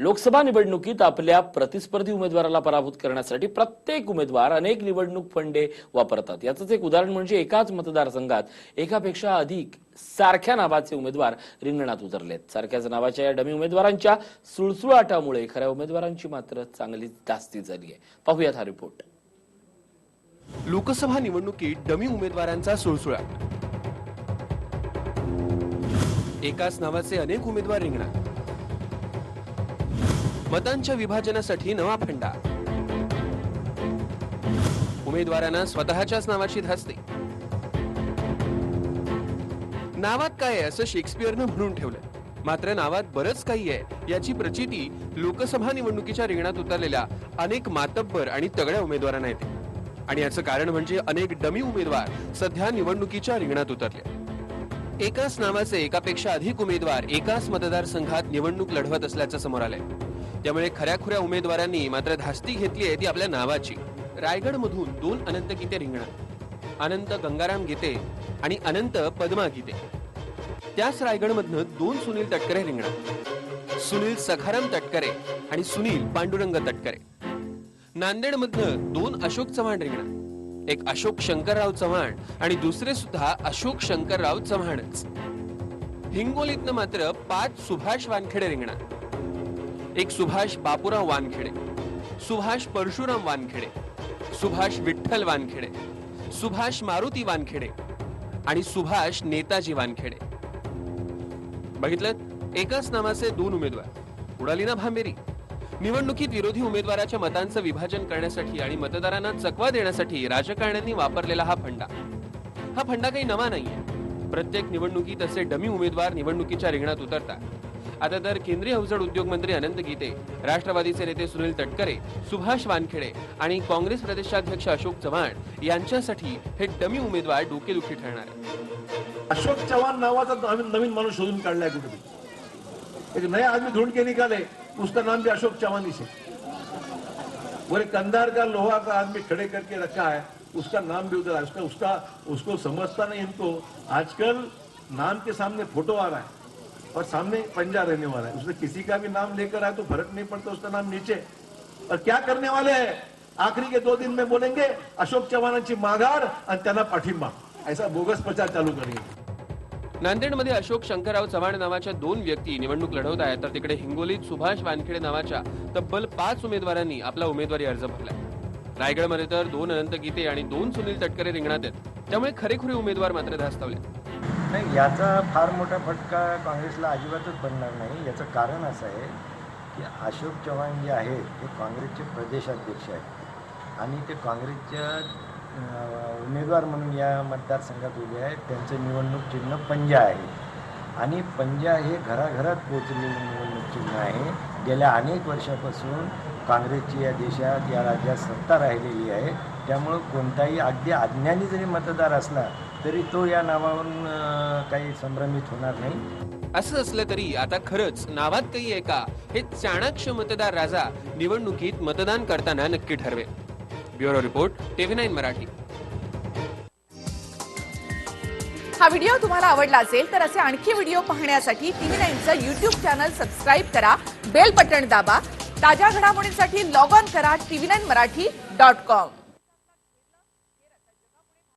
लोकसभा निवडणुकीत आपल्या प्रतिस्पर्धी उमेदवाराला पराभूत करण्यासाठी प्रत्येक उमेदवार अनेक निवडणूक फंडे वापरतात. याचंच एक उदाहरण म्हणजे एकाच मतदारसंघात एकापेक्षा अधिक सारख्या नावाचे उमेदवार रिंगणात उतरलेत. सारख्याच नावाच्या या डमी उमेदवारांच्या सुळसुळाटामुळे खऱ्या उमेदवारांची मात्र चांगली जास्ती झाली आहे. पाहूयात हा रिपोर्ट. लोकसभा निवडणुकीत डमी उमेदवारांचा सुळसुळाट. एकाच नावाचे अनेक उमेदवार रिंगणात. मतांच्या विभाजनासाठी नवा फंडा. उमेदवारांना स्वतःच्याच नावाची धासते. नावात काय आहे असं शेक्सपियरनं म्हणून ठेवलंय. मात्र नावात बरंच काही आहे याची प्रचिती लोकसभा निवडणुकीच्या रिंगणात उतरलेल्या अनेक मातब्बर आणि तगड्या उमेदवारांना येते. आणि याचं कारण म्हणजे अनेक डमी उमेदवार सध्या निवडणुकीच्या रिंगणात उतरले. एकाच नावाचे एकापेक्षा अधिक उमेदवार एकाच मतदारसंघात निवडणूक लढवत असल्याचं समोर आलंय. त्यामुळे खऱ्याखुऱ्या उमेदवारांनी मात्र धास्ती घेतली आहे ती आपल्या नावाची. रायगड मधून दोन अनंत गीते रिंगणार अनंत गंगाराम गीते आणि अनंत पद्मा गीते. त्याच रायगडमधनं दोन सुनील तटकरे रिंगणार सुनील सखाराम तटकरे आणि सुनील पांडुरंग तटकरे. नांदेडमधनं दोन अशोक चव्हाण रिंगणार एक अशोक शंकरराव चव्हाण आणि दुसरे सुद्धा अशोक शंकरराव चव्हाणच. हिंगोलीतनं मात्र पाच सुभाष वानखेडे रिंगणार एक सुभाष बापूराव वानखेडे सुभाष परशुराम वानखेडे सुभाष विठ्ठल वानखेडे सुभाष मारुती वानखेडे आणि सुभाष नेताजी वानखेडे. बघितलं एकाच नावाचे दोन उमेदवार उडाली ना भांबेरी. निवडणुकीत विरोधी उमेदवाराच्या मतांचं विभाजन करण्यासाठी आणि मतदारांना चकवा देण्यासाठी राजकारण्यांनी वापरलेला हा फंडा. हा फंडा काही नवा नाहीये. प्रत्येक निवडणुकीत असे डमी उमेदवार निवडणुकीच्या रिंगणात उतरतात. आता तर केंद्रीय अवजड उद्योग मंत्री अनंत गीते राष्ट्रवादीचे नेते सुनील तटकरे सुभाष वानखेडे आणि काँग्रेस प्रदेशाध्यक्ष अशोक चव्हाण यांच्यासाठी हे डमी उमेदवार डोकेदुखी ठरणार आहे अशोक चव्हाण नावाचा नवीन माणूस शोधून काढलाय कुठे एक नया आदमी ढूंढ के निकाले उसका नाम भी अशोक चव्हाण ही से वो कंधार का लोहा का आदमी खड़े करके रखा है उसका नाम भी उधर उसका उसका उसको समझता नहीं इनको। आजकल नाम के सामने फोटो आ रहा है। और सामने पंजा रहने वाला है। उसने किसी का भी नाम लेकर आए तो फर्क नहीं पड़ता उसका नाम नीचे। और क्या करने वाले हैं? आखिरी के दो दिन में बोलेंगे अशोक चव्हाणांची माघार आणि त्यांना पाठिंबा। ऐसा बोगस प्रचार चालू करेंगे नांदेडमध्ये अशोक शंकरराव चव्हाण नावाच्या दोन व्यक्ती निवडणूक लढवत आहेत. तर तिकडे हिंगोलीत सुभाष वानखेडे नावाच्या तब्बल पाच उमेदवारांनी आपला उमेदवारी अर्ज भरलाय. रायगडमध्ये तर दोन अनंत गीते आणि दोन सुनील तटकरे रिंगणात आहेत. त्यामुळे खरेखुरे उमेदवार मात्र धास्तावले नाही याचा फार मोठा फटका काँग्रेसला अजिबातच बनणार नाही. याचं कारण असं आहे की अशोक चव्हाण जे आहेत ते काँग्रेसचे प्रदेशाध्यक्ष आहेत. आणि ते काँग्रेसच्या उमेदवार म्हणून या मतदारसंघात उभे आहेत. त्यांचं निवडणूक चिन्ह पंजा आहे. आणि पंजा हे घराघरात पोचलेलं निवडणूक चिन्ह आहे. गेल्या अनेक वर्षापासून काँग्रेसची या देशात या राज्यात सत्ता राहिलेली आहे. त्यामुळं कोणताही अगदी अज्ञानी जरी मतदार असला तरी तो या नावावरून काही संभ्रमित होणार नाही. असं असलं तरी आता खरंच नावात काही आहे का? हे चाणाक्ष मतदार राजा निवडणुकीत मतदान करताना नक्की ठरवेल. Bureau report TV nine Marathi. हा व्हिडिओ तुम्हाला आवडला असेल तर असे आणखी व्हिडिओ पाहण्यासाठी टीव्ही नाईनचं युट्यूब चॅनल सबस्क्राईब करा बेल बटण दाबा ताज्या घडामोडींसाठी लॉग ऑन करा TV nine Marathi dot com.